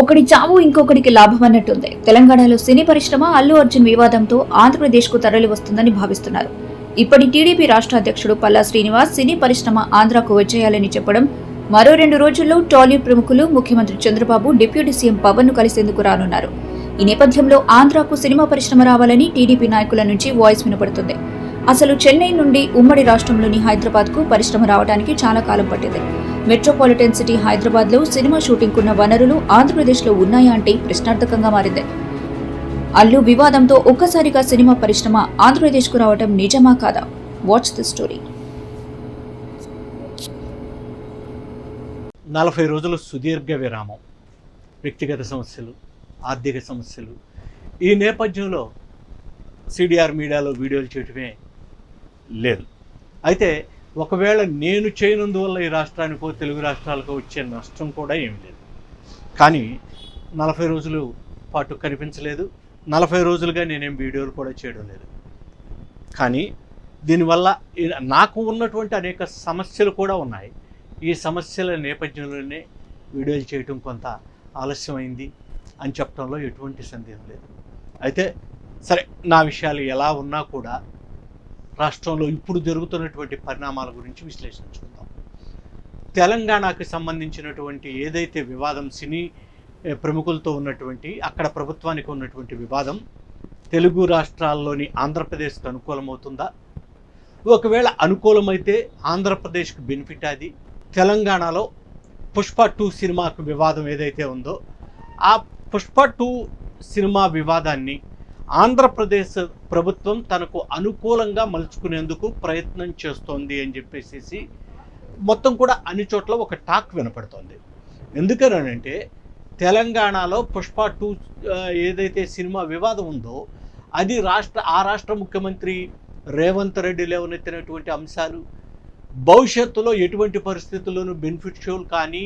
ఒకటి చావు ఇంకొకటికి లాభం అన్నట్టుంది. తెలంగాణలో సినీ పరిశ్రమ అల్లు అర్జున్ వివాదంతో ఆంధ్రప్రదేశ్కు తరలి వస్తుందని భావిస్తున్నారు. ఇప్పటి టీడీపీ రాష్ట్ర అధ్యక్షుడు పల్లా శ్రీనివాస్ సినీ పరిశ్రమ ఆంధ్రాకు వచ్చేయాలని చెప్పడం మరో రెండు రోజుల్లో టాలీవుడ్ ప్రముఖులు ముఖ్యమంత్రి చంద్రబాబు డిప్యూటీ సీఎం పవన్ను కలిసేందుకు రానున్నారు. ఈ నేపథ్యంలో ఆంధ్రాకు సినిమా పరిశ్రమ రావాలని టీడీపీ నాయకుల నుంచి వాయిస్ వినపడుతుంది. అసలు చెన్నై నుండి ఉమ్మడి రాష్ట్రంలోని హైదరాబాద్కు పరిశ్రమ రావడానికి చాలా కాలం పట్టింది. మెట్రోపాలిటన్ సిటీ హైదరాబాద్లో సినిమా షూటింగ్ ఉన్న వనరులు ఆంధ్రప్రదేశ్లో ఉన్నాయా అంటే ప్రశ్నార్థకంగా మారింది. అల్లు వివాదంతో ఒక్కసారిగా సినిమా పరిశ్రమ ఆంధ్రప్రదేశ్కు రావడం నిజమా కాదా? వాచ్ ది స్టోరీ నలభై రోజులు సుదీర్ఘ విరామం వ్యక్తిగత సమస్యలు ఆర్థిక సమస్యలు. ఈ నేపథ్యంలో సిడిఆర్ మీడియాలో వీడియోలు చేయటమే లేదు. అయితే ఒకవేళ నేను చేయనందువల్ల ఈ రాష్ట్రానికో తెలుగు రాష్ట్రాలకో వచ్చే నష్టం కూడా ఏమి లేదు. కానీ నలభై రోజులు పాటు కనిపించలేదు. నలభై రోజులుగా నేనేం వీడియోలు కూడా చేయడం లేదు. కానీ దీనివల్ల నాకు ఉన్నటువంటి అనేక సమస్యలు కూడా ఉన్నాయి. ఈ సమస్యల నేపథ్యంలోనే వీడియోలు చేయటం కొంత ఆలస్యమైంది అని చెప్పడంలో ఎటువంటి సందేహం లేదు. అయితే సరే నా విషయాలు ఎలా ఉన్నా కూడా రాష్ట్రంలో ఇప్పుడు జరుగుతున్నటువంటి పరిణామాల గురించి విశ్లేషించుకుందాం. తెలంగాణకు సంబంధించినటువంటి ఏదైతే వివాదం సినీ ప్రముఖులతో ఉన్నటువంటి అక్కడ ప్రభుత్వానికి ఉన్నటువంటి వివాదం తెలుగు రాష్ట్రాల్లోని ఆంధ్రప్రదేశ్కి అనుకూలమవుతుందా? ఒకవేళ అనుకూలమైతే ఆంధ్రప్రదేశ్కి బెనిఫిట్ అది తెలంగాణలో పుష్ప టూ సినిమాకు వివాదం ఏదైతే ఉందో ఆ పుష్ప టూ సినిమా వివాదాన్ని ఆంధ్రప్రదేశ్ ప్రభుత్వం తనకు అనుకూలంగా మలుచుకునేందుకు ప్రయత్నం చేస్తోంది అని చెప్పేసి మొత్తం కూడా అన్ని చోట్ల ఒక టాక్ వినపడుతోంది. ఎందుకనంటే తెలంగాణలో పుష్ప టూ ఏదైతే సినిమా వివాదం ఉందో అది రాష్ట్ర ఆ రాష్ట్ర ముఖ్యమంత్రి రేవంత్ రెడ్డి లేవనెత్తినటువంటి అంశాలు భవిష్యత్తులో ఎటువంటి పరిస్థితుల్లోనూ బెనిఫిట్ షోలు కానీ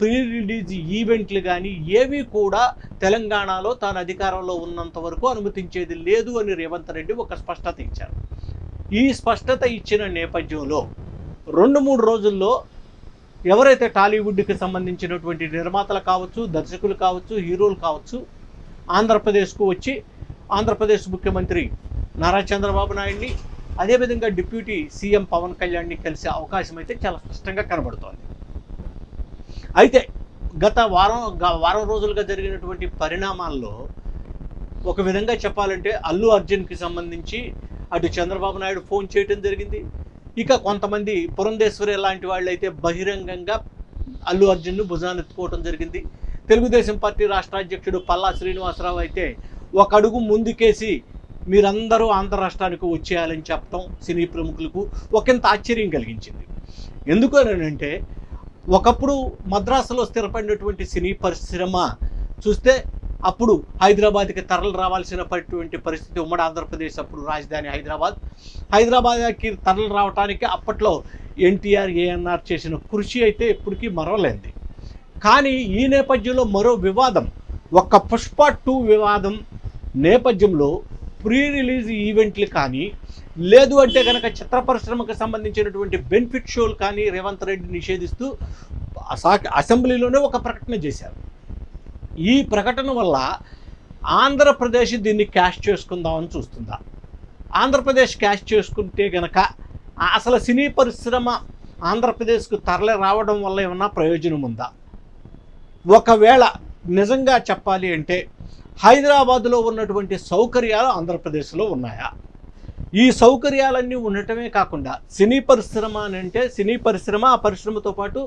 ప్రీ రిలీజ్ ఈవెంట్లు కానీ ఏవి కూడా తెలంగాణలో తాను అధికారంలో ఉన్నంత వరకు అనుమతించేది లేదు అని రేవంత్ రెడ్డి ఒక స్పష్టత ఇచ్చారు. ఈ స్పష్టత ఇచ్చిన నేపథ్యంలో రెండు మూడు రోజుల్లో ఎవరైతే టాలీవుడ్కి సంబంధించినటువంటి నిర్మాతలు కావచ్చు దర్శకులు కావచ్చు హీరోలు కావచ్చు ఆంధ్రప్రదేశ్కు వచ్చి ఆంధ్రప్రదేశ్ ముఖ్యమంత్రి నారా చంద్రబాబు నాయుడిని అదేవిధంగా డిప్యూటీ సీఎం పవన్ కళ్యాణ్ని కలిసే అవకాశం అయితే చాలా స్పష్టంగా కనబడుతోంది. అయితే గత వారం గ- వారం రోజులుగా జరిగినటువంటి పరిణామాల్లో ఒక విధంగా చెప్పాలంటే అల్లు అర్జున్కి సంబంధించి అటు చంద్రబాబు నాయుడు ఫోన్ చేయటం జరిగింది. ఇక కొంతమంది పురంధేశ్వరి లాంటి వాళ్ళు అయితే బహిరంగంగా అల్లు అర్జున్ను భుజానెత్తుకోవటం జరిగింది. తెలుగుదేశం పార్టీ రాష్ట్ర అధ్యక్షుడు పల్లా శ్రీనివాసరావు అయితే ఒక అడుగు ముందుకేసి మీరందరూ ఆంధ్ర రాష్ట్రానికి వచ్చేయాలని చెప్పటం సినీ ప్రముఖులకు ఒకంత ఆశ్చర్యం కలిగించింది. ఎందుకు అని అంటే ఒకప్పుడు మద్రాసులో స్థిరపడినటువంటి సినీ పరిశ్రమ చూస్తే అప్పుడు హైదరాబాద్కి తరలి రావాల్సినటువంటి పరిస్థితి ఉమ్మడి ఆంధ్రప్రదేశ్ అప్పుడు రాజధాని హైదరాబాద్. హైదరాబాద్కి తరలి రావడానికి అప్పట్లో ఎన్టీఆర్ ఏఎన్ఆర్ చేసిన కృషి అయితే ఇప్పటికీ మరవలేంది కానీ ఈ నేపథ్యంలో మరో వివాదం ఒక పుష్ప టూ వివాదం నేపథ్యంలో ప్రీ రిలీజ్ ఈవెంట్లు కానీ లేదు అంటే కనుక చిత్ర పరిశ్రమకు సంబంధించినటువంటి బెనిఫిట్ షోలు కానీ రేవంత్ రెడ్డి నిషేధిస్తూ అసెంబ్లీలోనే ఒక ప్రకటన చేశారు. ఈ ప్రకటన వల్ల ఆంధ్రప్రదేశ్ దీన్ని క్యాష్ చేసుకుందామని చూస్తుందా? ఆంధ్రప్రదేశ్ క్యాష్ చేసుకుంటే గనక అసలు సినీ పరిశ్రమ ఆంధ్రప్రదేశ్కు తరలి రావడం వల్ల ఏమన్నా ప్రయోజనం ఉందా? ఒకవేళ నిజంగా చెప్పాలి అంటే హైదరాబాద్లో ఉన్నటువంటి సౌకర్యాలు ఆంధ్రప్రదేశ్లో ఉన్నాయా? ఈ సౌకర్యాలన్నీ ఉండటమే కాకుండా సినీ పరిశ్రమ అని అంటే సినీ పరిశ్రమ ఆ పరిశ్రమతో పాటు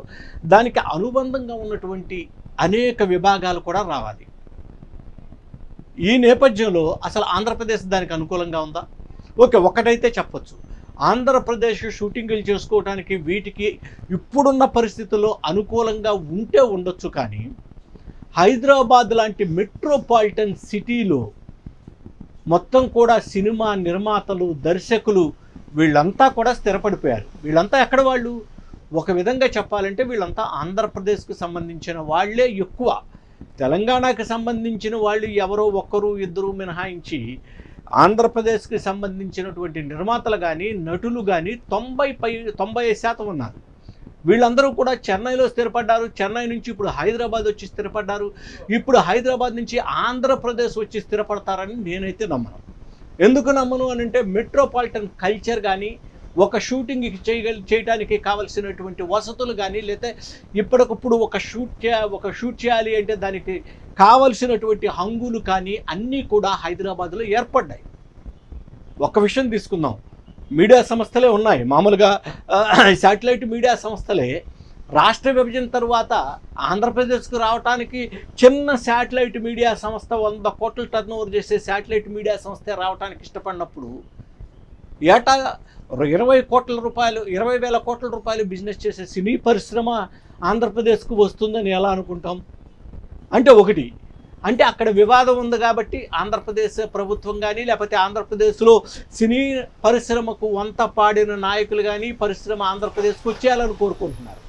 దానికి అనుబంధంగా ఉన్నటువంటి అనేక విభాగాలు కూడా రావాలి. ఈ నేపథ్యంలో అసలు ఆంధ్రప్రదేశ్ దానికి అనుకూలంగా ఉందా? ఓకే ఒకటైతే చెప్పొచ్చు. ఆంధ్రప్రదేశ్ షూటింగులు చేసుకోవడానికి వీటికి ఇప్పుడున్న పరిస్థితుల్లో అనుకూలంగా ఉంటే ఉండొచ్చు కానీ హైదరాబాద్ లాంటి మెట్రోపాలిటన్ సిటీలో మొత్తం కూడా సినిమా నిర్మాతలు దర్శకులు వీళ్ళంతా కూడా స్థిరపడిపోయారు. వీళ్ళంతా ఎక్కడ వాళ్ళు? ఒక విధంగా చెప్పాలంటే వీళ్ళంతా ఆంధ్రప్రదేశ్కు సంబంధించిన వాళ్ళే ఎక్కువ. తెలంగాణకు సంబంధించిన వాళ్ళు ఎవరో ఒక్కరు ఇద్దరు మినహాయించి ఆంధ్రప్రదేశ్కి సంబంధించినటువంటి నిర్మాతలు కానీ నటులు కానీ తొంభై పై తొంభై శాతం ఉన్నారు. వీళ్ళందరూ కూడా చెన్నైలో స్థిరపడ్డారు. చెన్నై నుంచి ఇప్పుడు హైదరాబాద్ వచ్చి స్థిరపడ్డారు. ఇప్పుడు హైదరాబాద్ నుంచి ఆంధ్రప్రదేశ్ వచ్చి స్థిరపడతారని నేనైతే నమ్మను. ఎందుకు నమ్మను అని అంటే మెట్రోపాలిటన్ కల్చర్ కానీ ఒక షూటింగ్కి చేయగలి చేయడానికి కావలసినటువంటి వసతులు కానీ లేకపోతే ఇప్పటికప్పుడు ఒక షూట్ చే ఒక షూట్ చేయాలి అంటే దానికి కావలసినటువంటి హంగులు కానీ అన్నీ కూడా హైదరాబాద్లో ఏర్పడ్డాయి. ఒక విషయం తీసుకుందాం. మీడియా సంస్థలే ఉన్నాయి. మామూలుగా శాటిలైట్ మీడియా సంస్థలే రాష్ట్ర విభజన తరువాత ఆంధ్రప్రదేశ్కు రావడానికి చిన్న శాటిలైట్ మీడియా సంస్థ వంద కోట్ల టర్న్ ఓవర్ చేసే శాటిలైట్ మీడియా సంస్థ రావడానికి ఇష్టపడినప్పుడు ఏటా ఇరవై కోట్ల రూపాయలు ఇరవై వేల కోట్ల రూపాయలు బిజినెస్ చేసే సినీ పరిశ్రమ ఆంధ్రప్రదేశ్కు వస్తుందని ఎలా అనుకుంటాం? అంటే ఒకటి అంటే అక్కడ వివాదం ఉంది కాబట్టి ఆంధ్రప్రదేశ్ ప్రభుత్వం కానీ లేకపోతే ఆంధ్రప్రదేశ్లో సినీ పరిశ్రమకు వంత పాడిన నాయకులు కానీ పరిశ్రమ ఆంధ్రప్రదేశ్కు వచ్చేయాలని కోరుకుంటున్నారు.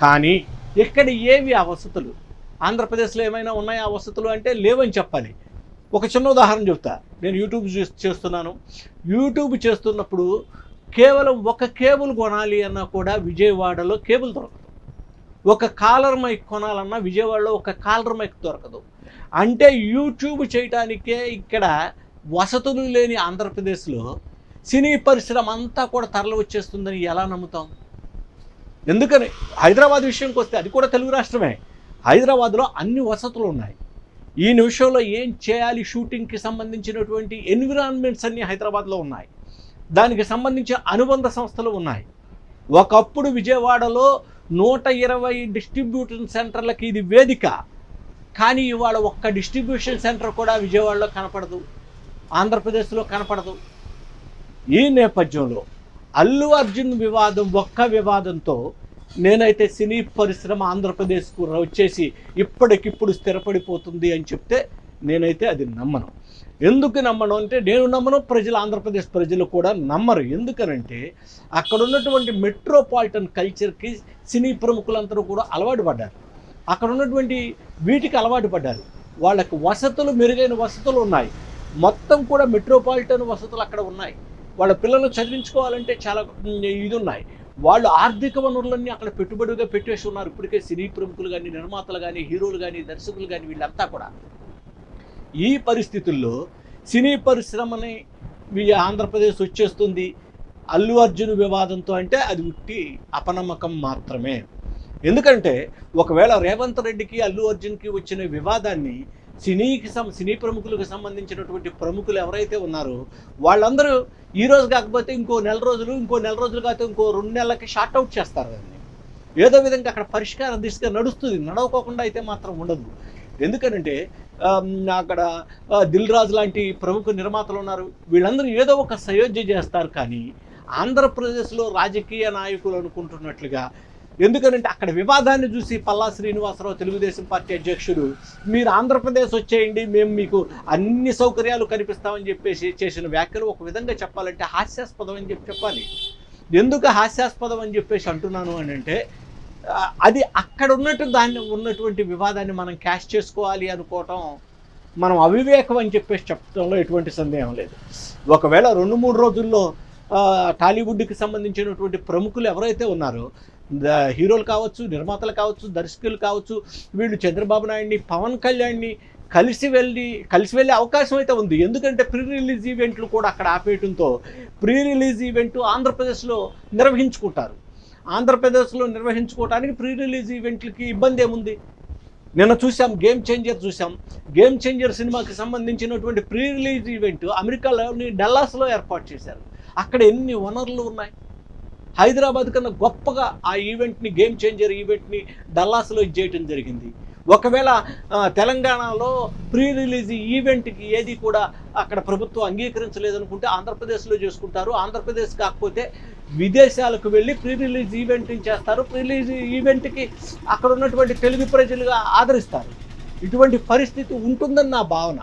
కానీ ఇక్కడ ఏవి ఆ వసతులు ఆంధ్రప్రదేశ్లో ఏమైనా ఉన్నాయా ఆ వసతులు అంటే లేవని చెప్పాలి. ఒక చిన్న ఉదాహరణ చెప్తా నేను యూట్యూబ్ చూ- చేస్తున్నాను. యూట్యూబ్ చేస్తున్నప్పుడు కేవలం ఒక కేబుల్ కొనాలి అన్నా కూడా విజయవాడలో కేబుల్ దొరకదు. ఒక కాలర్ మైక్ కొనాలన్నా విజయవాడలో ఒక కాలర్ మైక్ దొరకదు. అంటే యూట్యూబ్ చేయటానికే ఇక్కడ వసతులు లేని ఆంధ్రప్రదేశ్లో సినీ పరిశ్రమ అంతా కూడా తరలి వచ్చేస్తుందని ఎలా నమ్ముతాం? ఎందుకని? హైదరాబాద్ విషయంకి వస్తే అది కూడా తెలుగు రాష్ట్రమే. హైదరాబాద్లో అన్ని వసతులు ఉన్నాయి. ఈ నిమిషంలో ఏం చేయాలి? షూటింగ్కి సంబంధించినటువంటి ఎన్విరాన్మెంట్స్ అన్నీ హైదరాబాద్లో ఉన్నాయి. దానికి సంబంధించిన అనుబంధ సంస్థలు ఉన్నాయి. ఒకప్పుడు విజయవాడలో నూట ఇరవై డిస్ట్రిబ్యూషన్ సెంటర్లకి ఇది వేదిక. కానీ ఇవాళ ఒక్క డిస్ట్రిబ్యూషన్ సెంటర్ కూడా విజయవాడలో కనపడదు. ఆంధ్రప్రదేశ్లో కనపడదు. ఈ నేపథ్యంలో అల్లు అర్జున్ వివాదం ఒక్క వివాదంతో నేనైతే సినీ పరిశ్రమ ఆంధ్రప్రదేశ్కు వచ్చేసి ఇప్పటికిప్పుడు స్థిరపడిపోతుంది అని చెప్తే నేనైతే అది నమ్మను. ఎందుకు నమ్మను అంటే నేను నమ్మను ప్రజలు ఆంధ్రప్రదేశ్ ప్రజలు కూడా నమ్మరు. ఎందుకనంటే అక్కడ ఉన్నటువంటి మెట్రోపాలిటన్ కల్చర్కి సినీ ప్రముఖులందరూ కూడా అలవాటు పడ్డారు. అక్కడ ఉన్నటువంటి వీటికి అలవాటు పడ్డారు. వాళ్ళకి వసతులు మెరుగైన వసతులు ఉన్నాయి. మొత్తం కూడా మెట్రోపాలిటన్ వసతులు అక్కడ ఉన్నాయి. వాళ్ళ పిల్లలు చదివించుకోవాలంటే చాలా ఇది ఉన్నాయి. వాళ్ళు ఆర్థిక వనరులన్నీ అక్కడ పెట్టుబడిగా పెట్టేసి ఉన్నారు. ఇప్పటికే సినీ ప్రముఖులు కానీ నిర్మాతలు కానీ హీరోలు కానీ దర్శకులు కానీ వీళ్ళంతా కూడా. ఈ పరిస్థితుల్లో సినీ పరిశ్రమని ఆంధ్రప్రదేశ్ వచ్చేస్తుంది అల్లు అర్జున్ వివాదంతో అంటే అది ఉట్టి అపనమ్మకం మాత్రమే. ఎందుకంటే ఒకవేళ రేవంత్ రెడ్డికి అల్లు అర్జున్కి వచ్చిన వివాదాన్ని సినీకి సం సినీ ప్రముఖులకు సంబంధించినటువంటి ప్రముఖులు ఎవరైతే ఉన్నారో వాళ్ళందరూ ఈ రోజు కాకపోతే ఇంకో నెల రోజులు ఇంకో నెల రోజులు కాకపోతే ఇంకో రెండు నెలలకి షార్ట్ అవుట్ చేస్తారు దాన్ని. ఏదో విధంగా అక్కడ పరిష్కారం దిశగా నడుస్తుంది. నడవకోకుండా అయితే మాత్రం ఉండదు. ఎందుకనంటే అక్కడ దిల్ రాజు లాంటి ప్రముఖ నిర్మాతలు ఉన్నారు. వీళ్ళందరూ ఏదో ఒక సయోధ్య చేస్తారు కానీ ఆంధ్రప్రదేశ్లో రాజకీయ నాయకులు అనుకుంటున్నట్లుగా ఎందుకనంటే అక్కడ వివాదాన్ని చూసి పల్లా శ్రీనివాసరావు తెలుగుదేశం పార్టీ అధ్యక్షుడు మీరు ఆంధ్రప్రదేశ్ వచ్చేయండి మేము మీకు అన్ని సౌకర్యాలు కనిపిస్తామని చెప్పేసి చేసిన వ్యాఖ్యలు ఒక విధంగా చెప్పాలంటే హాస్యాస్పదం అని చెప్పి చెప్పాలి. ఎందుకు హాస్యాస్పదం అని చెప్పేసి అంటున్నాను అని అంటే అది అక్కడ ఉన్నట్టు దాన్ని ఉన్నటువంటి వివాదాన్ని మనం క్యాష్ చేసుకోవాలి అనుకోవటం మనం అవివేకం అని చెప్పేసి చెప్పడంలో ఎటువంటి సందేహం లేదు. ఒకవేళ రెండు మూడు రోజుల్లో టాలీవుడ్కి సంబంధించినటువంటి ప్రముఖులు ఎవరైతే ఉన్నారో హీరోలు కావచ్చు నిర్మాతలు కావచ్చు దర్శకులు కావచ్చు వీళ్ళు చంద్రబాబు నాయుడిని పవన్ కళ్యాణ్ని కలిసి వెళ్ళి కలిసి వెళ్ళే అవకాశం అయితే ఉంది. ఎందుకంటే ప్రీ రిలీజ్ ఈవెంట్లు కూడా అక్కడ ఆపేయడంతో ప్రీ రిలీజ్ ఈవెంట్ ఆంధ్రప్రదేశ్లో నిర్వహించుకుంటారు. ఆంధ్రప్రదేశ్లో నిర్వహించుకోవడానికి ప్రీ రిలీజ్ ఈవెంట్లకి ఇబ్బంది ఏముంది? నిన్న చూసాం గేమ్ చేంజర్ చూసాం గేమ్ చేంజర్ సినిమాకి సంబంధించినటువంటి ప్రీ రిలీజ్ ఈవెంట్ అమెరికాలోని డల్లాస్లో ఏర్పాటు చేశారు. అక్కడ ఎన్ని వనరులు ఉన్నాయి? హైదరాబాద్ కన్నా గొప్పగా ఆ ఈవెంట్ని గేమ్ చేంజర్ ఈవెంట్ని డల్లాస్లో చేయటం జరిగింది. ఒకవేళ తెలంగాణలో ప్రీ రిలీజ్ ఈవెంట్కి ఏది కూడా అక్కడ ప్రభుత్వం అంగీకరించలేదనుకుంటే ఆంధ్రప్రదేశ్లో చేసుకుంటారు. ఆంధ్రప్రదేశ్ కాకపోతే విదేశాలకు వెళ్ళి ప్రీ రిలీజ్ ఈవెంట్ చేస్తారు. ప్రీ రిలీజ్ ఈవెంట్కి అక్కడ ఉన్నటువంటి తెలుగు ప్రజలుగా ఆదరిస్తారు. ఇటువంటి పరిస్థితి ఉంటుందని నా భావన.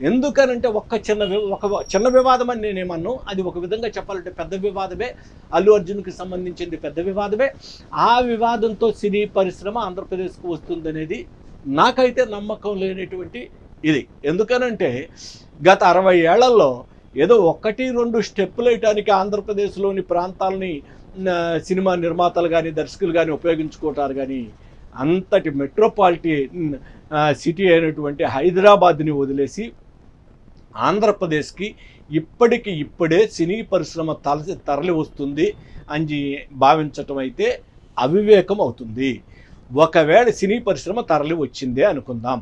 ఎందుకనంటే ఒక్క చిన్న వి- ఒక చిన్న వివాదం అని నేనేమన్నాను అది ఒక విధంగా చెప్పాలంటే పెద్ద వివాదమే. అల్లు అర్జున్కి సంబంధించింది పెద్ద వివాదమే. ఆ వివాదంతో సినీ పరిశ్రమ ఆంధ్రప్రదేశ్కు వస్తుందనేది నాకైతే నమ్మకం లేనటువంటి ఇది. ఎందుకనంటే గత అరవై ఏళ్ళలో ఏదో ఒకటి రెండు స్టెప్పులు వేయటానికి ఆంధ్రప్రదేశ్లోని ప్రాంతాలని సినిమా నిర్మాతలు కానీ దర్శకులు కానీ ఉపయోగించుకుంటారు కానీ అంతటి మెట్రోపాలిటన్ సిటీ అయినటువంటి హైదరాబాద్ని వదిలేసి ఆంధ్రప్రదేశ్కి ఇప్పటికి ఇప్పుడే సినీ పరిశ్రమ తలసి తరలి వస్తుంది అని భావించటం అయితే అవివేకం అవుతుంది. ఒకవేళ సినీ పరిశ్రమ తరలి వచ్చిందే అనుకుందాం.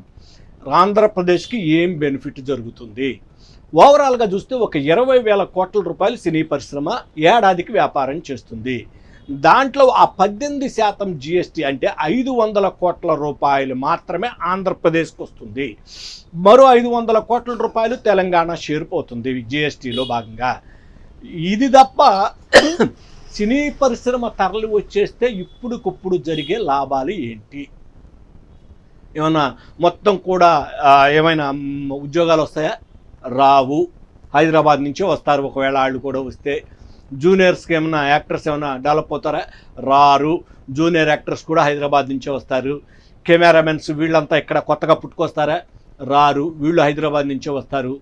ఆంధ్రప్రదేశ్కి ఏం బెనిఫిట్ జరుగుతుంది? ఓవరాల్గా చూస్తే ఒక ఇరవై వేల కోట్ల రూపాయలు సినీ పరిశ్రమ ఏడాదికి వ్యాపారం చేస్తుంది. దాంట్లో ఆ పద్దెనిమిది శాతం జిఎస్టీ అంటే ఐదు వందల కోట్ల రూపాయలు మాత్రమే ఆంధ్రప్రదేశ్కి వస్తుంది. మరో ఐదు వందల కోట్ల రూపాయలు తెలంగాణ చేరిపోతుంది జిఎస్టీలో భాగంగా. ఇది తప్ప సినీ పరిశ్రమ తరలి వచ్చేస్తే ఇప్పుడుకప్పుడు జరిగే లాభాలు ఏంటి? ఏమైనా మొత్తం కూడా ఏమైనా ఉద్యోగాలు వస్తాయా? రావు. హైదరాబాద్ నుంచే వస్తారు. ఒకవేళ వాళ్ళు కూడా వస్తే జూనియర్స్కి ఏమైనా యాక్టర్స్ ఏమైనా డెవలప్ అవుతారా? రారు. జూనియర్ యాక్టర్స్ కూడా హైదరాబాద్ నుంచే వస్తారు. కెమెరామెన్స్ వీళ్ళంతా ఇక్కడ కొత్తగా పుట్టుకొస్తారా? రారు. వీళ్ళు హైదరాబాద్ నుంచే వస్తారు.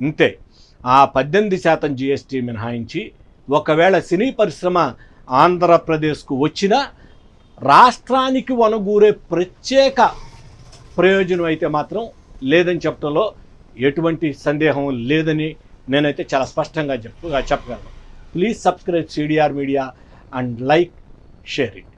ఇంతే. ఆ పద్దెనిమిది శాతం జిఎస్టీ మినహాయించి ఒకవేళ సినీ పరిశ్రమ ఆంధ్రప్రదేశ్కు వచ్చినా రాష్ట్రానికి వనగూరే ప్రత్యేక ప్రయోజనం అయితే మాత్రం లేదని చెప్పడంలో ఎటువంటి సందేహం లేదని నేనైతే చాలా స్పష్టంగా చెప్ప చెప్పగలను. Please subscribe CDR media and like share it.